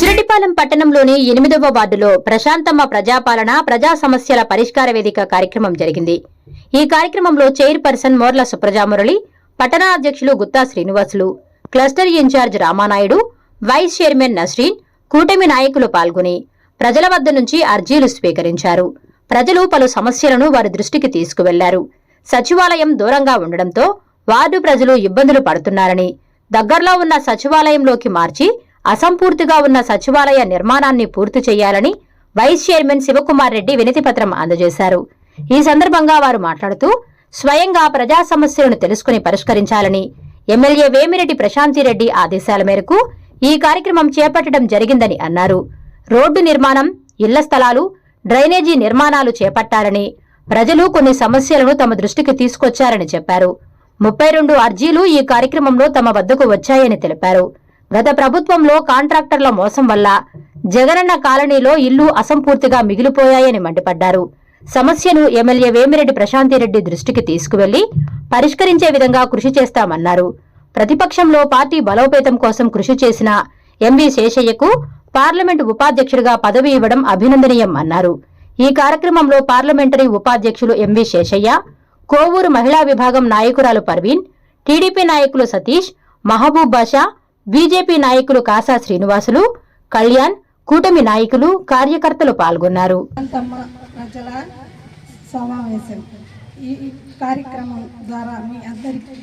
బుచ్చిరెడ్డిపాలెం పట్టణంలోని ఎనిమిదవ వార్డులో ప్రశాంతమ్మ ప్రజాపాలన ప్రజా సమస్యల పరిష్కార వేదిక కార్యక్రమం జరిగింది. ఈ కార్యక్రమంలో చైర్పర్సన్ మోర్ల సుప్రజామురళి పట్టణ అధ్యక్షులు Gutta Srinivasulu cluster incharge Ramanaidu vice chairman Nasreen కూటమి నాయకులు పాల్గొని ప్రజల వద్ద నుంచి అర్జీలు స్వీకరించారు. ప్రజలు పలు సమస్యలను వారి దృష్టికి తీసుకువెళ్ళారు. సచివాలయం దూరంగా ఉండడంతో వార్డు ప్రజలు ఇబ్బందులు పడుతున్నారని దగ్గర్లో ఉన్న సచివాలయంలోకి మార్చి అసంపూర్తిగా ఉన్న సచివాలయ నిర్మాణాన్ని పూర్తి చేయాలని వైస్ చైర్మన్ శివకుమార్ రెడ్డి వినతి పత్రం అందజేశారు. ఈ సందర్భంగా వారు మాట్లాడుతూ స్వయంగా ప్రజా సమస్యలను తెలుసుకుని పరిష్కరించాలని ఎమ్మెల్యే వేమిరెడ్డి ప్రశాంతిరెడ్డి ఆదేశాల మేరకు ఈ కార్యక్రమం చేపట్టడం జరిగిందని అన్నారు. రోడ్డు నిర్మాణం ఇళ్ళ స్థలాలు డ్రైనేజీ నిర్మాణాలు చేపట్టాలని ప్రజలు కొన్ని సమస్యలను తమ దృష్టికి తీసుకొచ్చారని చెప్పారు. ముప్పై రెండు అర్జీలు ఈ కార్యక్రమంలో తమ వద్దకు వచ్చాయని తెలిపారు. గత ప్రభుత్వంలో కాంట్రాక్టర్ల మోసం వల్ల జగనన్న కాలనీలో ఇల్లు అసంపూర్తిగా మిగిలిపోయాయని మండిపడ్డారు. సమస్యను ఎమ్మెల్యే వేమిరెడ్డి ప్రశాంతిరెడ్డి దృష్టికి తీసుకువెళ్ళి పరిష్కరించే విధంగా కృషి చేస్తామన్నారు. ప్రతిపక్షంలో పార్టీ బలోపేతం కోసం కృషి చేసిన ఎంవి శేషయ్యకు పార్లమెంటు ఉపాధ్యక్షుడిగా పదవి ఇవ్వడం అభినందనీయం అన్నారు. ఈ కార్యక్రమంలో పార్లమెంటరీ ఉపాధ్యక్షులు ఎంవి శేషయ్య కోవూరు మహిళా విభాగం నాయకురాలు పర్వీన్ టీడీపీ నాయకులు సతీష్ మహబూబ్ బాషా బీజేపీ నాయకులు కాసా శ్రీనివాసులు కళ్యాణ్ కూటమి నాయకులు కార్యకర్తలు పాల్గొన్నారు. ప్రజల సమావేశం. ఈ కార్యక్రమం ద్వారా మీ అందరికి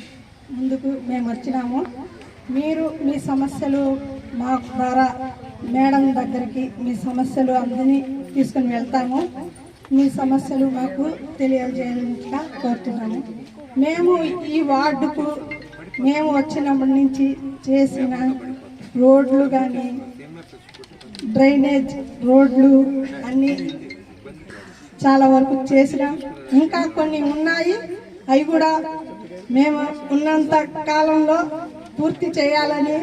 ముందుకు మేము వచ్చినాము. మీరు మీ సమస్యలు మా ద్వారా మేడం దగ్గరికి మీ సమస్యలు అందరినీ తీసుకుని వెళ్తాము. మీ సమస్యలు మాకు తెలియజేయాలని కోరుతున్నాము. మేము ఈ వార్డుకు మేము వచ్చినప్పటి నుంచి చేసిన రోడ్లు కానీ డ్రైనేజ్ రోడ్లు అన్నీ చాలా వరకు చేసినాం. ఇంకా కొన్ని ఉన్నాయి. అవి కూడా మేము ఉన్నంత కాలంలో పూర్తి చేయాలని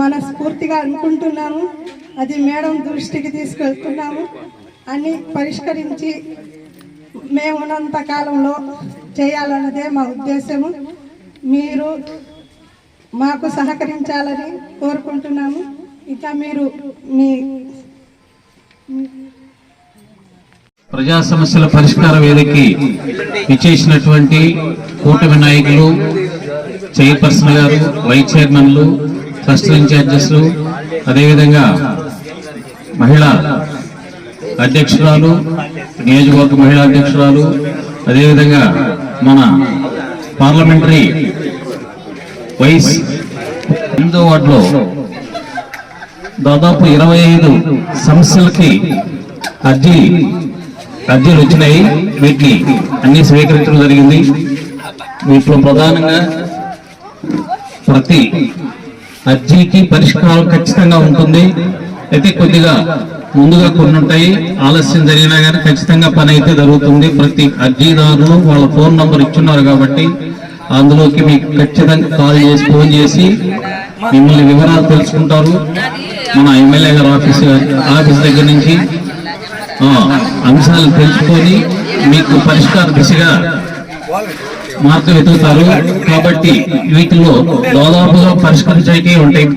మనస్ఫూర్తిగా అనుకుంటున్నాము. అది మేడం దృష్టికి తీసుకెళ్తున్నాము. అన్ని పరిష్కరించి మేము ఉన్నంత కాలంలో చేయాలన్నదే మా ఉద్దేశము. మీరు మాకు సహకరించాలని కోరుకుంటున్నాము. ఇంకా మీరు మీ ప్రజా సమస్యల పరిష్కార వేదికకి ఇచ్చేసినటువంటి కూటమి నాయకులు చైర్పర్సన్ గారు వైస్ చైర్మన్లు ట్రస్ట్ ఇన్ఛార్జెస్లు అదేవిధంగా మహిళా అధ్యక్షురాలు నియోజకవర్గ మహిళా అధ్యక్షురాలు అదేవిధంగా మన పార్లమెంటరీ వైస్ ఎనిమిదో వార్డులో దాదాపు ఇరవై ఐదు సమస్యలకి అర్జీ అర్జీలు వచ్చినాయి. వీటిని అన్ని స్వీకరించడం జరిగింది. వీటిలో ప్రధానంగా ప్రతి అర్జీకి పరిష్కారం ఖచ్చితంగా ఉంటుంది. అయితే కొద్దిగా ముందుగా కొన్ని ఉంటాయి. ఆలస్యం జరిగినా కానీ ఖచ్చితంగా పని అయితే జరుగుతుంది. ప్రతి అర్జీదారులు వాళ్ళ ఫోన్ నంబర్ ఇచ్చున్నారు కాబట్టి అందులోకి మీకు ఖచ్చితంగా కాల్ చేసి ఫోన్ చేసి మిమ్మల్ని వివరాలు తెలుసుకుంటారు. మన ఎమ్మెల్యే గారు ఆఫీస్ ఆఫీస్ దగ్గర నుంచి అంశాలను తెలుసుకొని మీకు పరిష్కార దిశగా మార్పు వెతుకుతారు. కాబట్టి వీటిలో దాదాపుగా పరిష్కరించే ఉంటాయి.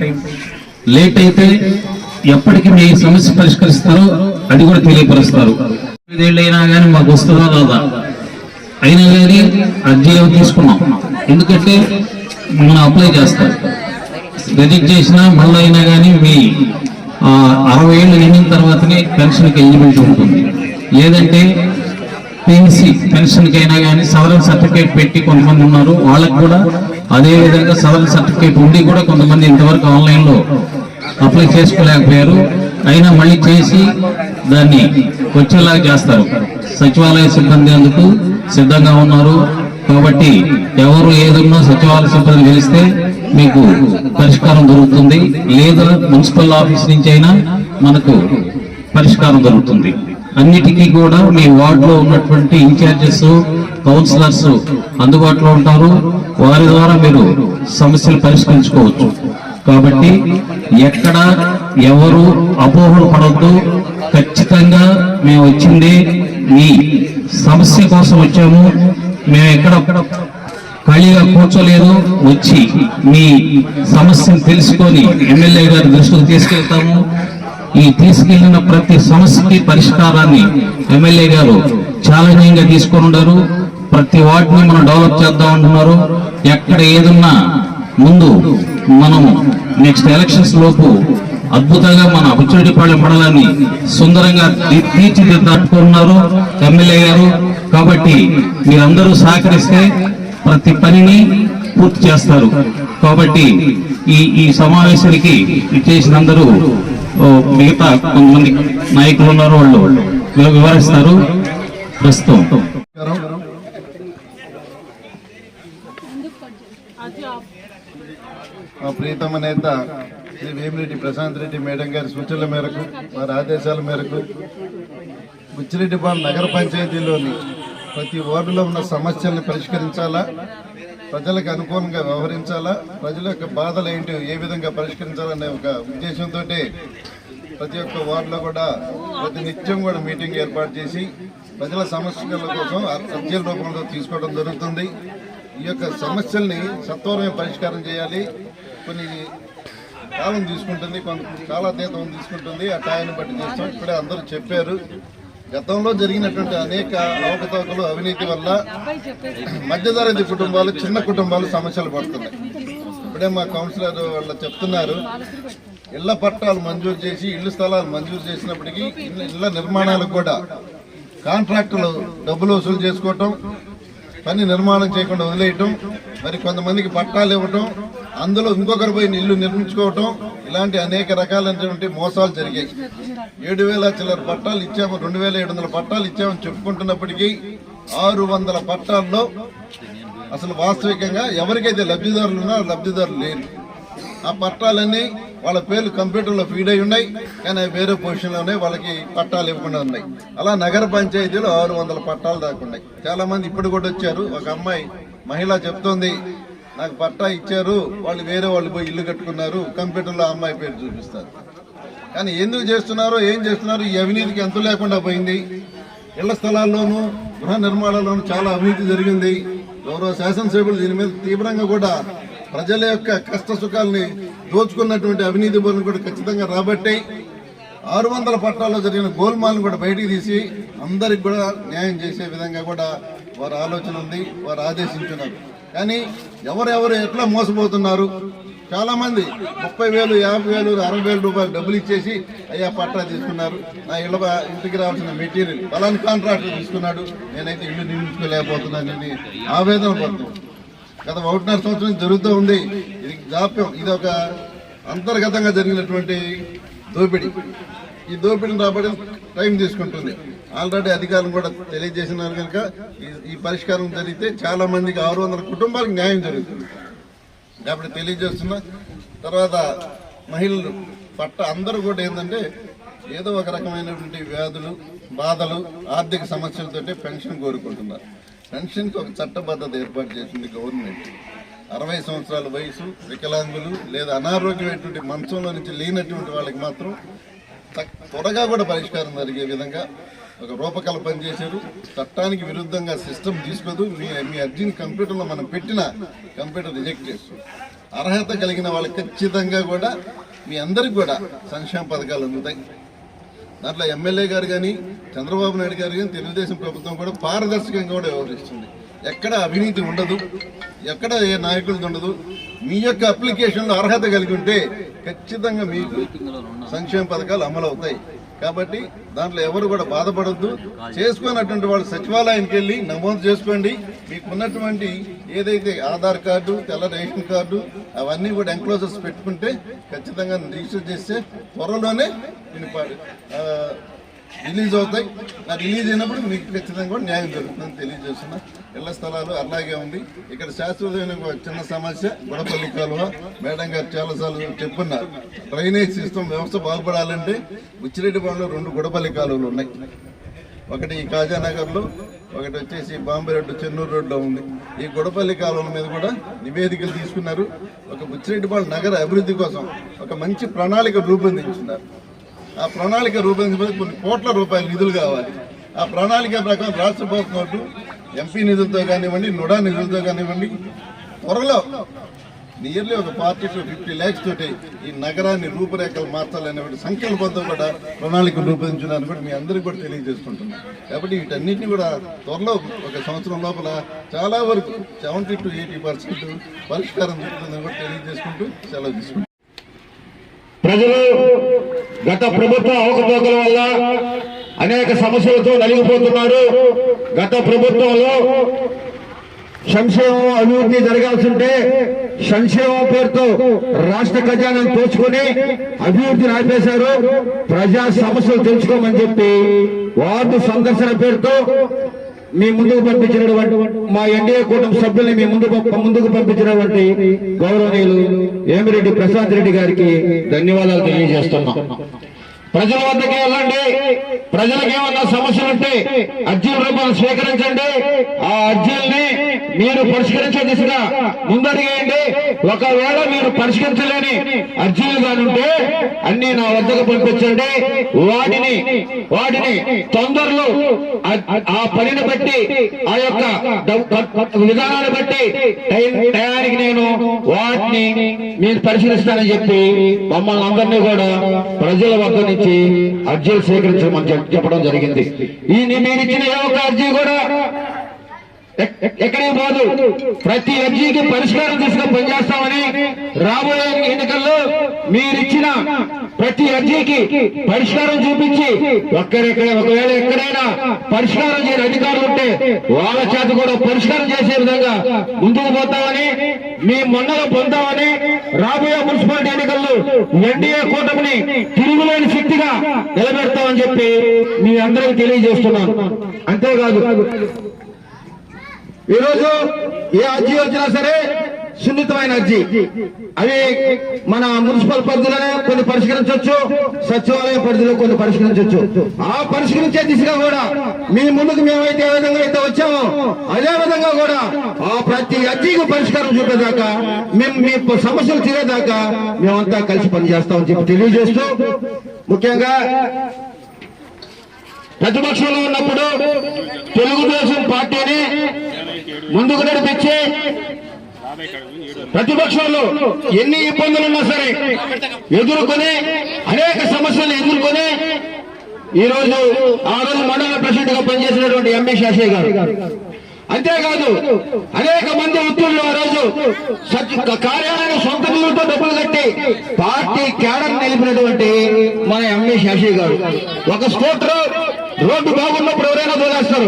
లేట్ అయితే ఎప్పటికి మీ సమస్య పరిష్కరిస్తారో అది కూడా తెలియపరుస్తారు. ఐదేళ్ళైనా కానీ మాకు వస్తుందా రాదా? అయినా కానీ అర్జీ తీసుకున్నాం. ఎందుకంటే మనం అప్లై చేస్తారు. రిజెక్ట్ చేసినా మళ్ళీ అయినా కానీ మీ అరవై ఏళ్ళు నిండిన తర్వాతనే పెన్షన్కి ఎలిజిబిలిటీ ఉంటుంది. లేదంటే పిఎన్సి పెన్షన్కి అయినా కానీ సవరణ సర్టిఫికేట్ పెట్టి కొంతమంది ఉన్నారు. వాళ్ళకి కూడా అదే విధంగా సవరణ సర్టిఫికేట్ ఉండి కూడా కొంతమంది ఇంతవరకు ఆన్లైన్లో అప్లై చేసుకోలేకపోయారు. అయినా మళ్ళీ చేసి దాన్ని వచ్చేలాగా చేస్తారు. సచివాలయ సిబ్బంది అందుకు సిద్ధంగా ఉన్నారు. కాబట్టి ఎవరు ఏదున్నా సచివాలయ సిబ్బంది గెలిస్తే మీకు పరిష్కారం దొరుకుతుంది. లేదా మున్సిపల్ ఆఫీస్ నుంచి అయినా మనకు పరిష్కారం దొరుకుతుంది. అన్నిటికీ కూడా మీ వార్డులో ఉన్నటువంటి ఇన్ఛార్జెస్ కౌన్సిలర్స్ అందుబాటులో ఉంటారు. వారి ద్వారా మీరు సమస్యలు పరిష్కరించుకోవచ్చు. కాబట్టి ఎక్కడ ఎవరు అపోహలు పడద్దు. ఖచ్చితంగా మేము వచ్చింది మీ సమస్య కోసం వచ్చాము. మేము ఎక్కడ ఖాళీగా కూర్చోలేదు. వచ్చి మీ సమస్యను తెలుసుకొని ఎమ్మెల్యే గారి దృష్టికి తీసుకెళ్తాము. ఈ తీసుకెళ్ళిన ప్రతి సమస్యకి పరిష్కారాన్ని ఎమ్మెల్యే గారు ఛాలెంజింగ్గా తీసుకొని ఉన్నారు ప్రతి వార్డుని మనం డెవలప్ చేద్దాం అంటున్నారు. ఎక్కడ ఏదున్నా ముందు మనం నెక్స్ట్ ఎలక్షన్స్ లోపు అద్భుతంగా మన బుచ్చిరెడ్డిపాళెం మండలాన్ని సుందరంగా తీ- తీర్చిదిద్దాలనుకున్నారు ఎమ్మెల్యే గారు. కాబట్టి మీరందరూ సహకరిస్తే ప్రతి పనిని పూర్తి చేస్తారు. కాబట్టి ఈ ఈ సమావేశానికి ఇచ్చేసిన అందరూ ఓ, మిగతా కొంతమంది నాయకులు ఉన్నారు వాళ్ళు వివ- వివరిస్తారు. ప్రస్తుతం. మా ప్రీతమ నేత శ్రీ వేమిరెడ్డి ప్రశాంత్ రెడ్డి మేడం గారి సూచనల మేరకు వారి ఆదేశాల మేరకు బుచ్చిరెడ్డిపాలెం నగర పంచాయతీలోని ప్రతి వార్డులో ఉన్న సమస్యలను పరిష్కరించాలా? ప్రజలకు అనుకూలంగా వ్యవహరించాలా? ప్రజల యొక్క బాధలు ఏంటి? ఏ విధంగా పరిష్కరించాలనే ఒక ఉద్దేశంతో ప్రతి ఒక్క వార్డులో కూడా ప్రతి నిత్యం కూడా మీటింగ్ ఏర్పాటు చేసి ప్రజల సమస్యల కోసం అర్జీల రూపంలో తీసుకోవడం జరుగుతుంది. ఈ యొక్క సమస్యల్ని సత్వరమే పరిష్కారం చేయాలి. కొన్ని కాలం తీసుకుంటుంది కొంత కాలాతీతం తీసుకుంటుంది ఆ టాయాన్ని బట్టి చేస్తాం. ఇప్పుడే అందరూ చెప్పారు. గతంలో జరిగినటువంటి అనేక అవకతవకలు అవినీతి వల్ల మధ్యతరగతి కుటుంబాలు చిన్న కుటుంబాలు సమస్యలు పడుతున్నాయి. ఇప్పుడే మా కౌన్సిలర్ వాళ్ళు చెప్తున్నారు ఇళ్ళ పట్టాలు మంజూరు చేసి ఇళ్ళ స్థలాలు మంజూరు చేసినప్పటికీ ఇళ్ళ- ఇళ్ళ నిర్మాణాలకు కూడా కాంట్రాక్టులు డబ్బులు వసూలు చేసుకోవటం పని నిర్మాణం చేయకుండా వదిలేయటం మరి కొంతమందికి పట్టాలు ఇవ్వటం అందులో ఇంకొకరు పోయి ఇల్లు నిర్మించుకోవటం ఇలాంటి అనేక రకాలైనటువంటి మోసాలు జరిగాయి. ఏడు వేల చిల్లర పట్టాలు ఇచ్చాము రెండు వేల ఏడు వందల పట్టాలు ఇచ్చామని చెప్పుకుంటున్నప్పటికీ ఆరు వందల పట్టాల్లో అసలు వాస్తవికంగా ఎవరికైతే లబ్ధిదారులు ఉన్నారో లబ్ధిదారులు లేరు. ఆ పట్టాలన్నీ వాళ్ళ పేర్లు కంప్యూటర్లో ఫీడ్ అయి ఉన్నాయి కానీ వేరే పొజిషన్లోనే ఉన్నాయి వాళ్ళకి పట్టాలు ఇవ్వకుండా ఉన్నాయి. అలా నగర పంచాయతీలో ఆరు వందల పట్టాలు దాకా ఉన్నాయి. చాలా మంది ఇప్పుడు కూడా వచ్చారు. ఒక అమ్మాయి మహిళ చెప్తోంది నాకు పట్టా ఇచ్చారు వాళ్ళు వేరే వాళ్ళు పోయి ఇల్లు కట్టుకున్నారు కంప్యూటర్లో ఆ అమ్మాయి పేరు చూపిస్తారు. కానీ ఎందుకు చేస్తున్నారో ఏం చేస్తున్నారు ఈ అవినీతికి ఎంత లేకుండా పోయింది. ఇళ్ళ స్థలాల్లోనూ గృహ నిర్మాణాల్లోనూ చాలా అవినీతి జరిగింది. గౌరవ శాసనసభ్యులు దీని మీద తీవ్రంగా కూడా ప్రజల యొక్క కష్ట సుఖాలని దోచుకున్నటువంటి అవినీతి పనులు కూడా ఖచ్చితంగా రాబట్టాయి. ఆరు వందల పట్టాల్లో జరిగిన గోల్మాల్ని కూడా బయటికి తీసి అందరికి కూడా న్యాయం చేసే విధంగా కూడా వారి ఆలోచన ఉంది వారు ఆదేశించున్నారు. కానీ ఎవరెవరు ఎట్లా మోసపోతున్నారు? చాలామంది ముప్పై వేలు యాభై వేలు అరవై వేల రూపాయలు డబ్బులు ఇచ్చేసి అయ్యా పట్టా తీసుకున్నారు. నా ఇళ్ళ ఇంటికి రావాల్సిన మెటీరియల్ పలాని కాంట్రాక్ట్ తీసుకున్నాడు. నేనైతే ఇల్లు నిర్మించుకోలేకపోతున్నానని ఆవేదన పడుతున్నాను గత ఒకటిన్నర సంవత్సరం జరుగుతూ ఉంది. ఇది జాప్యం. ఇది ఒక అంతర్గతంగా జరిగినటువంటి దోపిడీ. ఈ దోపిడీని రాబడి టైం తీసుకుంటుంది. ఆల్రెడీ అధికారులు కూడా తెలియజేసినారు కనుక ఈ- ఈ పరిష్కారం జరిగితే చాలా మందికి ఆరు వందల కుటుంబాలకు న్యాయం జరుగుతుంది. కాబట్టి తెలియజేస్తున్నా. తర్వాత మహిళలు పట్ట అందరూ కూడా ఏంటంటే ఏదో ఒక రకమైనటువంటి వ్యాధులు బాధలు ఆర్థిక సమస్యలతోటే పెన్షన్ కోరుకుంటున్నారు. పెన్షన్కి ఒక చట్టబద్ధత ఏర్పాటు చేసింది గవర్నమెంట్. అరవై సంవత్సరాల వయసు వికలాంగులు లేదా అనారోగ్యమైనటువంటి మంచంలో నుంచి లేనటువంటి వాళ్ళకి మాత్రం త్వరగా కూడా పరిష్కారం జరిగే విధంగా ఒక రూపకల్పన చేశారు చట్టానికి విరుద్ధంగా సిస్టమ్ తీసుకోదు. మీ మీ అర్జీని కంప్యూటర్లో మనం పెట్టిన కంప్యూటర్ రిజెక్ట్ చేస్తుంది. అర్హత కలిగిన వాళ్ళకి ఖచ్చితంగా కూడా మీ అందరికి కూడా సంక్షేమ పథకాలు అందుతాయి. దాంట్లో ఎమ్మెల్యే గారు కానీ చంద్రబాబు నాయుడు గారు కానీ తెలుగుదేశం ప్రభుత్వం కూడా పారదర్శకంగా కూడా వ్యవహరిస్తుంది. ఎక్కడ అవినీతి ఉండదు ఎక్కడ ఏ నాయకులది ఉండదు మీ యొక్క అప్లికేషన్లో అర్హత కలిగి ఉంటే ఖచ్చితంగా మీకు సంక్షేమ పథకాలు అమలు అవుతాయి కాబట్టి దాంట్లో ఎవరు కూడా బాధపడద్దు. చేసుకున్నటువంటి వాళ్ళు సచివాలయానికి వెళ్ళి నమోదు చేసుకోండి. మీకున్నటువంటి ఏదైతే ఆధార్ కార్డు తెల్ల రేషన్ కార్డు అవన్నీ కూడా ఎంక్లోజర్స్ పెట్టుకుంటే ఖచ్చితంగా రిజిస్టర్ చేస్తే త్వరలోనే దీని రిలీజ్ అవుతాయి. ఆ రిలీజ్ అయినప్పుడు మీకు ఖచ్చితంగా కూడా న్యాయం జరుగుతుందని తెలియజేస్తున్నా. ఇళ్ళ స్థలాలు అలాగే ఉంది. ఇక్కడ శాశ్వతమైన చిన్న సమస్య గుడపల్లి కాలువ. మేడం గారు చాలాసార్లు చెప్పున్నారు. డ్రైనేజ్ సిస్టమ్ వ్యవస్థ బాగుపడాలంటే ఉచ్చిరెడ్డిపాడులో రెండు గుడపల్లి కాలువలు ఉన్నాయి. ఒకటి ఈ కాజానగర్లో ఒకటి వచ్చేసి బాంబే రోడ్డు చెన్నూరు రోడ్లో ఉంది. ఈ గుడపల్లి కాలువల మీద కూడా నివేదికలు తీసుకున్నారు. ఒక బుచ్చిరెడ్డిపాడు నగర అభివృద్ధి కోసం ఒక మంచి ప్రణాళిక రూపొందించున్నారు. ఆ ప్రణాళిక రూపొందించబడి కొన్ని కోట్ల రూపాయల నిధులు కావాలి. ఆ ప్రణాళిక ప్రకారం రాష్ట్ర ప్రభుత్వం ఎంపీ నిధులతో కానివ్వండి నుడా నిధులతో కానివ్వండి త్వరలో నియర్లీ ఒక పార్టీ ఫిఫ్టీ ల్యాక్స్ తోటి ఈ నగరాన్ని రూపురేఖలు మార్చాలనేటువంటి సంకల్పంతో కూడా ప్రణాళిక రూపొందించడానికి కూడా మీ అందరికీ కూడా తెలియజేసుకుంటున్నాం. కాబట్టి వీటన్నిటిని కూడా త్వరలో ఒక సంవత్సరం లోపల చాలా వరకు సెవెంటీ టు ఎయిటీ పర్సెంట్ పరిష్కారం జరుగుతుందని కూడా తెలియజేసుకుంటూ సెలవు తీసుకుంటాం ప్రజలు గత ప్రభుత్వ అవకతవకల వల్ల అనేక సమస్యలతో నలిగిపోతున్నారు. గత ప్రభుత్వంలో సంక్షేమం అభివృద్ధి జరగాల్సి ఉంటే సంక్షేమం పేరుతో రాష్ట్ర ఖజానాను తోచుకొని అభివృద్ధి ఆపేశారు. ప్రజా సమస్యలు తెలుసుకోమని చెప్పి వార్డు సందర్శన పేరుతో మీ ముందుకు పంపించినటువంటి మా ఎన్డీఏ కూటమి సభ్యుల్ని మీ ముందు ముందుకు పంపించినటువంటి గౌరవనీయులు ఏమిరెడ్డి ప్రశాంత్ రెడ్డి గారికి ధన్యవాదాలు తెలియజేస్తున్నాం. ప్రజల వద్దకే వెళ్ళండి. ప్రజలకు ఏమన్నా సమస్యలు ఉంటే అర్జీల రూపాయలు స్వీకరించండి. ఆ అర్జీల్ని మీరు పరిష్కరించే దిశగా ముందడిగేయండి. ఒకవేళ మీరు పరిష్కరించలేని అర్జీలు కానుంటే అన్ని నా వద్దకు పంపించండి. వాటిని వాటిని తొందరలో ఆ- పనిని బట్టి ఆ యొక్క విధానాన్ని బట్టి టైం టయానికి నేను వాటిని మీరు పరిశీలిస్తానని చెప్పి మమ్మల్ని అందరినీ కూడా ప్రజల వద్ద నుంచి అర్జీలు సేకరించమని చెప్పడం జరిగింది. ఈ మీరు ఇచ్చిన ఏ ఒక్క అర్జీ కూడా ఎక్కడికి పోదు ప్రతి అర్జీకి పరిష్కారం తీసుకొని పనిచేస్తామని రాబోయే ఎన్నికల్లో మీరిచ్చిన ప్రతి అర్జీకి పరిష్కారం చూపించి ఒక్కరెక్కడ ఒకవేళ ఎక్కడైనా పరిష్కారం చేయని అధికారులు ఉంటే వాళ్ళ చేత కూడా పరిష్కారం చేసే విధంగా ముందుకు పోతామని మీ మొన్నలో పొందామని రాబోయే మున్సిపాలిటీ ఎన్నికల్లో ఎన్డీఏ కూటమిని తిరుగులేని శక్తిగా నిలబెడతామని చెప్పి మీ అందరికి తెలియజేస్తున్నాను. అంతేకాదు ఈరోజు ఏ అర్జీ వచ్చినా సరే సున్నితమైన అర్జీ. అవి మన మున్సిపల్ పరిధిలోనే కొన్ని పరిష్కరించవచ్చు సచివాలయ పరిధిలో కొన్ని పరిష్కరించవచ్చు ఆ పరిష్కరించే దిశగా కూడా మీ ముందుకు మేమైతే ఏ విధంగా అయితే వచ్చామో అదే విధంగా కూడా ఆ ప్రతి అర్జీకి పరిష్కారం చూపేదాకా మేము మీ సమస్యలు తీరేదాకా మేమంతా కలిసి పనిచేస్తామని చెప్పి తెలియజేస్తూ ముఖ్యంగా ప్రతిపక్షంలో ఉన్నప్పుడు తెలుగుదేశం పార్టీని ముందుకు నడిపించి ప్రతిపక్షంలో ఎన్ని ఇబ్బందులున్నా సరే ఎదుర్కొని అనేక సమస్యలు ఎదుర్కొని ఈ రోజు ఆ రోజు మండల ప్రెసిడెంట్గా పనిచేసినటువంటి ఎంఏ శాసయ్య గారు. అంతేకాదు అనేక మంది వ్యక్తులు ఆ రోజు కార్యాలయం సొంత నిధులతో డబ్బులు కట్టి పార్టీ క్యాడర్ నిలిపినటువంటి మన ఎంఏ శాసయ్య గారు. ఒక స్కూటర్ రోడ్డు బాగున్నప్పుడు ఎవరైనా తోలేస్తారు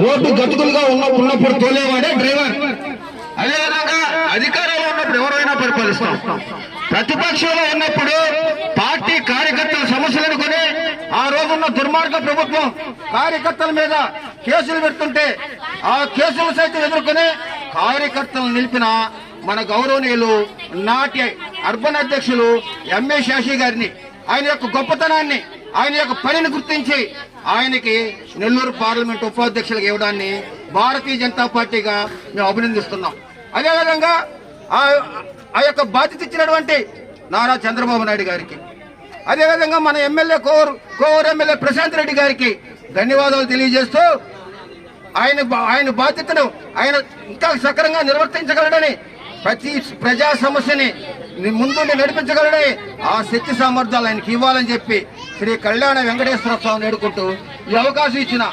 రోడ్డు గతుకులుగా ఉన్న ఉన్నప్పుడు తోలేవాడే డ్రైవర్. అదేవిధంగా అధికారంలో ఉన్నప్పుడు ఎవరైనా పరిపాలిస్తాం. ప్రతిపక్షంలో ఉన్నప్పుడు పార్టీ కార్యకర్తల సమస్యలను కొని ఆ రోజున్న దుర్మార్గ ప్రభుత్వం కార్యకర్తల మీద కేసులు పెడుతుంటే ఆ కేసులు సైతం ఎదుర్కొని కార్యకర్తలను నిలిపిన మన గౌరవనీయులు నాటి అర్బన్ అధ్యక్షులు ఎంఏ శాషి గారిని ఆయన యొక్క గొప్పతనాన్ని ఆయన యొక్క పనిని గుర్తించి ఆయనకి నెల్లూరు పార్లమెంట్ ఉపాధ్యక్షులకు ఇవ్వడాన్ని భారతీయ జనతా పార్టీగా మేము అభినందిస్తున్నాం. అదేవిధంగా ఆ ఆ యొక్క బాధ్యత ఇచ్చినటువంటి నారా చంద్రబాబు నాయుడు గారికి అదేవిధంగా మన ఎమ్మెల్యే కోవూరు కోవూరు ఎమ్మెల్యే ప్రశాంత్ రెడ్డి గారికి ధన్యవాదాలు తెలియజేస్తూ ఆయన బా- ఆయన బాధ్యతను ఆయన ఇంకా సక్రంగా నిర్వర్తించగలడని ప్రతి ప్రజా సమస్యని ముందుండి నడిపించగలడని ఆ శక్తి సామర్థ్యాలు ఆయనకి ఇవ్వాలని చెప్పి శ్రీ కళ్యాణ వెంకటేశ్వర స్వామిని వేడుకుంటూ ఈ అవకాశం ఇచ్చిన